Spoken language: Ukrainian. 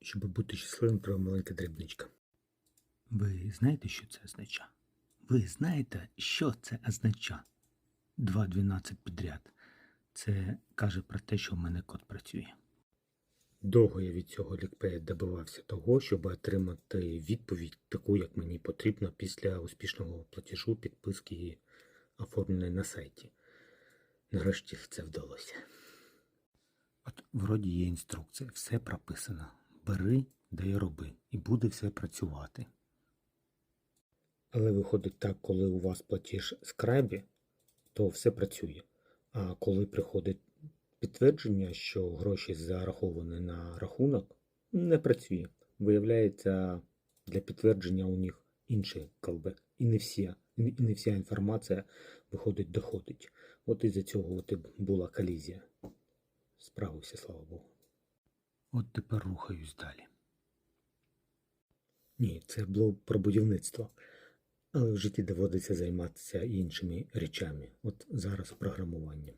щоб бути щасливим, треба маленька дрібничка. Ви знаєте, що це означає? Ви знаєте, що це означає? 2.12 підряд. Це каже про те, що в мене код працює. Довго я від цього лікпея добивався того, щоб отримати відповідь таку, як мені потрібно після успішного платежу, підписки оформленої на сайті. Нарешті це вдалося. От вроді є інструкція, все прописано. Бери, да й роби, і буде все працювати. Але виходить так, коли у вас платіж з то все працює. А коли приходить підтвердження, що гроші зараховані на рахунок, не працює. Виявляється, для підтвердження у них інший колбек. І не вся, і не вся інформація виходить, доходить. От із-за цього от і була колізія. Справився, слава Богу. От тепер рухаюсь далі. Ні, це було про будівництво. Але в житті доводиться займатися іншими речами. От зараз програмуванням.